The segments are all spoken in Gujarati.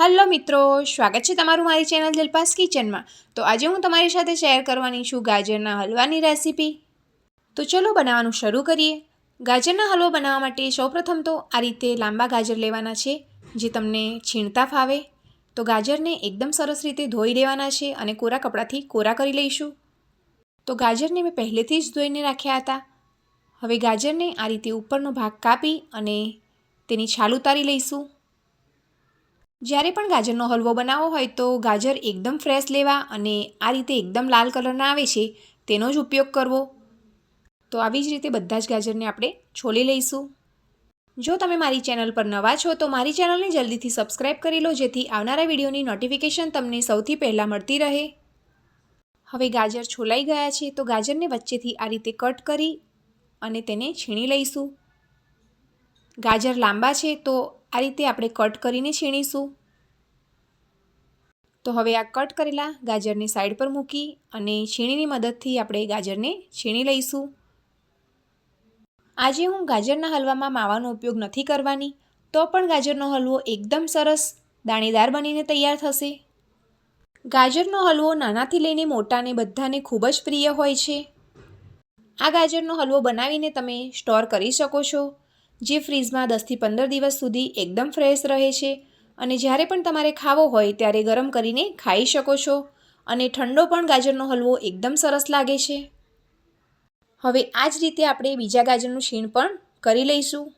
હલો મિત્રો, સ્વાગત છે તમારું મારી ચેનલ દિલપાસ કિચનમાં. તો આજે હું તમારી સાથે શેર કરવાની છું ગાજરના હલવાની રેસીપી. તો ચલો બનાવવાનું શરૂ કરીએ. ગાજરના હલવો બનાવવા માટે સૌપ્રથમ તો આ રીતે લાંબા ગાજર લેવાના છે, જે તમને છીણતા ફાવે. તો ગાજરને એકદમ સરસ રીતે ધોઈ લેવાના છે અને કોરા કપડાથી કોરા કરી લઈશું. તો ગાજરને મેં પહેલેથી જ ધોઈને રાખ્યા હતા. હવે ગાજરને આ રીતે ઉપરનો ભાગ કાપી અને તેની છાલ ઉતારી લઈશું. જ્યારે પણ ગાજરનો હલવો બનાવવો હોય તો ગાજર એકદમ ફ્રેશ લેવા અને આ રીતે એકદમ લાલ કલરના આવે છે, તેનો જ ઉપયોગ કરવો. તો આવી જ રીતે બધા જ ગાજરને આપણે છોલી લઈશું. જો તમે મારી ચેનલ પર નવા છો, તો મારી ચેનલને જલ્દીથી સબસ્ક્રાઈબ કરી લો, જેથી આવનારા વિડીયોની નોટિફિકેશન તમને સૌથી પહેલાં મળતી રહે. હવે ગાજર છોલાઈ ગયા છે, તો ગાજરને વચ્ચેથી આ રીતે કટ કરી અને તેને છીણી લઈશું. ગાજર લાંબા છે, તો આ રીતે આપણે કટ કરીને છીણીશું. તો હવે આ કટ કરેલા ગાજરને સાઈડ પર મૂકી અને છીણીની મદદથી આપણે ગાજરને છીણી લઈશું. આજે હું ગાજરના હલવામાં માવાનો ઉપયોગ નથી કરવાની, તો પણ ગાજરનો હલવો એકદમ સરસ, દાણેદાર બનીને તૈયાર થશે. ગાજરનો હલવો નાનાથી લઈને મોટાને બધાને ખૂબ જ પ્રિય હોય છે. આ ગાજરનો હલવો બનાવીને તમે સ્ટોર કરી શકો છો. જે ફ્રીજમાં દસથી પંદર દિવસ સુધી એકદમ ફ્રેશ રહે છે અને જ્યારે પણ તમારે ખાવો હોય ત્યારે ગરમ કરીને ખાઈ શકો છો અને ઠંડો પણ ગાજરનો હલવો એકદમ સરસ લાગે છે. હવે આ જ રીતે આપણે બીજા ગાજરનું છીણ પણ કરી લઈશું.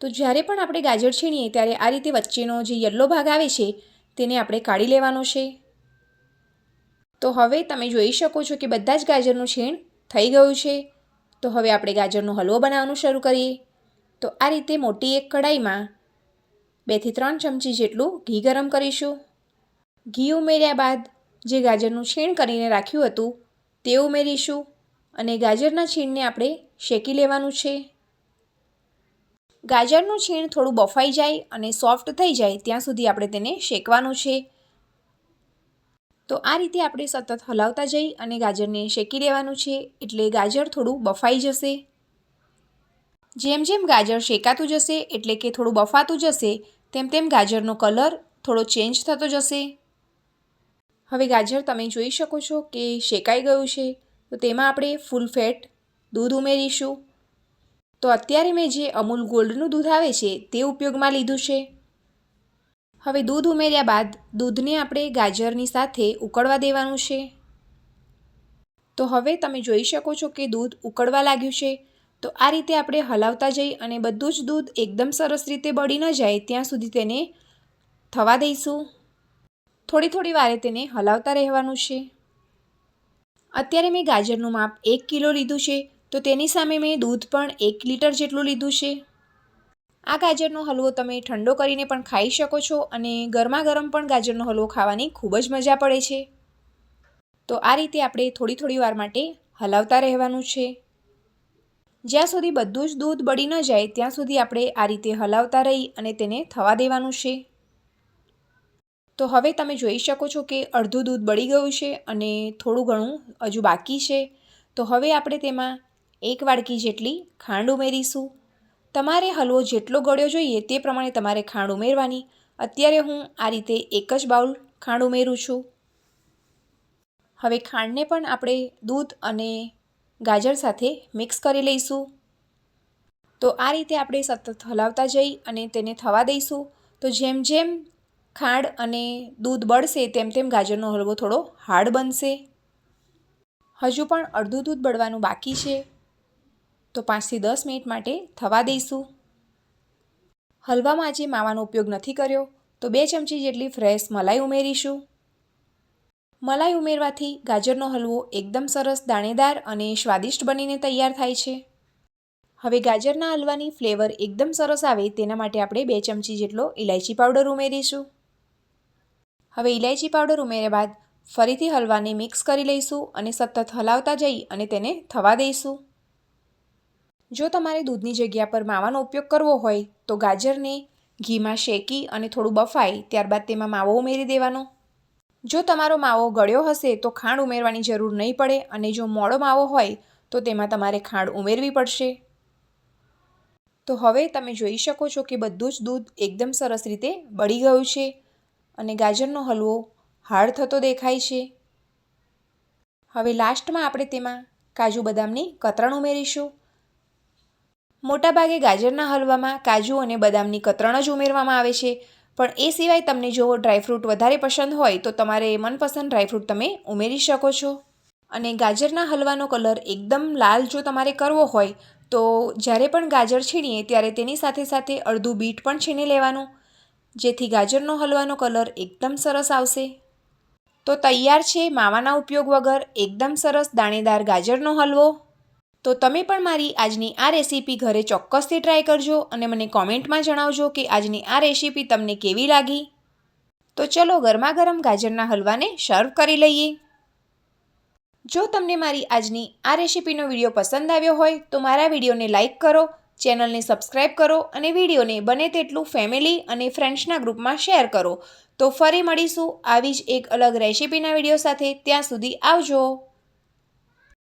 તો જ્યારે પણ આપણે ગાજર છીણીએ ત્યારે આ રીતે વચ્ચેનો જે યલો ભાગ આવે છે તેને આપણે કાઢી લેવાનો છે. તો હવે તમે જોઈ શકો છો કે બધા જ ગાજરનું છીણ થઈ ગયું છે. તો હવે આપણે ગાજરનો હલવો બનાવવાનું શરૂ કરીએ. તો આ રીતે મોટી એક કઢાઈમાં બેથી ત્રણ ચમચી જેટલું ઘી ગરમ કરીશું. ઘી ઉમેર્યા બાદ જે ગાજરનું છીણ કરીને રાખ્યું હતું તે ઉમેરીશું અને ગાજરના છીણને આપણે શેકી લેવાનું છે. ગાજરનું છીણ થોડું બફાઈ જાય અને સોફ્ટ થઈ જાય ત્યાં સુધી આપણે તેને શેકવાનું છે. તો આ રીતે આપણે સતત હલાવતા જઈ અને ગાજરને શેકી દેવાનું છે એટલે ગાજર થોડું બફાઈ જશે. જેમ જેમ ગાજર શેકાતું જશે એટલે કે થોડું બફાતું જશે, તેમ તેમ ગાજરનો કલર થોડો ચેન્જ થતો જશે. હવે ગાજર તમે જોઈ શકો છો કે શેકાઈ ગયું છે. તો તેમાં આપણે ફૂલ ફેટ દૂધ ઉમેરીશું. તો અત્યારે મેં જે અમૂલ ગોલ્ડનું દૂધ આવે છે તે ઉપયોગમાં લીધું છે. હવે દૂધ ઉમેર્યા બાદ દૂધને આપણે ગાજરની સાથે ઉકળવા દેવાનું છે. તો હવે તમે જોઈ શકો છો કે દૂધ ઉકળવા લાગ્યું છે. તો આ રીતે આપણે હલાવતા જઈ અને બધું જ દૂધ એકદમ સરસ રીતે બળી ન જાય ત્યાં સુધી તેને થવા દઈશું. થોડી થોડી વારે તેને હલાવતા રહેવાનું છે. અત્યારે મેં ગાજરનું માપ એક કિલો લીધું છે. તો તેની સામે મેં દૂધ પણ એક લીટર જેટલું લીધું છે. આ ગાજરનો હલવો તમે ઠંડો કરીને પણ ખાઈ શકો છો અને ગરમા ગરમ પણ ગાજરનો હલવો ખાવાની ખૂબ જ મજા પડે છે. તો આ રીતે આપણે થોડી થોડી વાર માટે હલાવતા રહેવાનું છે. જ્યાં સુધી બધું જ દૂધ બળી ન જાય ત્યાં સુધી આપણે આ રીતે હલાવતા રહી અને તેને થવા દેવાનું છે. તો હવે તમે જોઈ શકો છો કે અડધું દૂધ બળી ગયું છે અને થોડું ઘણું હજુ બાકી છે. તો હવે આપણે તેમાં એક વાડકી જેટલી ખાંડ ઉમેરીશું. તમારે હલવો જેટલો ગળ્યો જોઈએ તે પ્રમાણે તમારે ખાંડ ઉમેરવાની. અત્યારે હું આ રીતે એક જ બાઉલ ખાંડ ઉમેરું છું. હવે ખાંડને પણ આપણે દૂધ અને ગાજર સાથે મિક્સ કરી લઈશું. તો આ રીતે આપણે સતત હલાવતા જઈ અને તેને થવા દઈશું. તો જેમ જેમ ખાંડ અને દૂધ બળશે તેમ તેમ ગાજરનો હલવો થોડો હાર્ડ બનશે. હજુ પણ અડધું દૂધ બળવાનું બાકી છે. તો પાંચથી દસ મિનિટ માટે થવા દઈશું. હલવામાં આજે માવાનો ઉપયોગ નથી કર્યો, તો બે ચમચી જેટલી ફ્રેશ મલાઈ ઉમેરીશું. મલાઈ ઉમેરવાથી ગાજરનો હલવો એકદમ સરસ દાણેદાર અને સ્વાદિષ્ટ બનીને તૈયાર થાય છે. હવે ગાજરના હલવાની ફ્લેવર એકદમ સરસ આવે તેના માટે આપણે બે ચમચી જેટલો ઇલાયચી પાવડર ઉમેરીશું. હવે ઇલાયચી પાવડર ઉમેર્યા બાદ ફરીથી હલવાને મિક્સ કરી લઈશું અને સતત હલાવતા જઈ અને તેને થવા દઈશું. જો તમારે દૂધની જગ્યા પર માવાનો ઉપયોગ કરવો હોય, તો ગાજરને ઘીમાં શેકી અને થોડું બફાય ત્યારબાદ તેમાં માવો ઉમેરી દેવાનો. જો તમારો માવો ગળ્યો હશે, તો ખાંડ ઉમેરવાની જરૂર નહીં પડે અને જો મોડો માવો હોય, તો તેમાં તમારે ખાંડ ઉમેરવી પડશે. તો હવે તમે જોઈ શકો છો કે બધું જ દૂધ એકદમ સરસ રીતે બળી ગયું છે અને ગાજરનો હલવો હાર્ડ થતો દેખાય છે. હવે લાસ્ટમાં આપણે તેમાં કાજુ બદામની કતરણ ઉમેરીશું. મોટાભાગે ગાજરના હલવામાં કાજુ અને બદામની કતરણ જ ઉમેરવામાં આવે છે. પણ એ સિવાય તમને જો ડ્રાયફ્રૂટ વધારે પસંદ હોય, તો તમારે મનપસંદ ડ્રાયફ્રૂટ તમે ઉમેરી શકો છો. અને ગાજરના હલવાનો કલર એકદમ લાલ જો તમારે કરવો હોય, તો જ્યારે પણ ગાજર છીણીએ ત્યારે તેની સાથે સાથે અડધું બીટ પણ છીણી લેવાનું. જેથી ગાજરનો હલવાનો કલર એકદમ સરસ આવશે. તો તૈયાર છે માવાના ઉપયોગ વગર, એકદમ સરસ દાણેદાર ગાજરનો હલવો. તો તમે પણ મારી આજની આ રેસીપી ઘરે ચોક્કસથી ટ્રાય કરજો અને મને કોમેન્ટમાં જણાવજો કે આજની આ રેસીપી તમને કેવી લાગી. તો ચલો ગરમા ગરમ ગાજરના હલવાને સર્વ કરી લઈએ. જો તમને મારી આજની આ રેસીપીનો વીડિયો પસંદ આવ્યો હોય તો મારા વિડીયોને લાઇક કરો, ચેનલને સબસ્ક્રાઈબ કરો અને વિડીયોને બને તેટલું ફેમિલી અને ફ્રેન્ડ્સના ગ્રુપમાં શેર કરો. તો ફરી મળીશું આવી જ એક અલગ રેસીપીના વીડિયો સાથે. ત્યાં સુધી આવજો.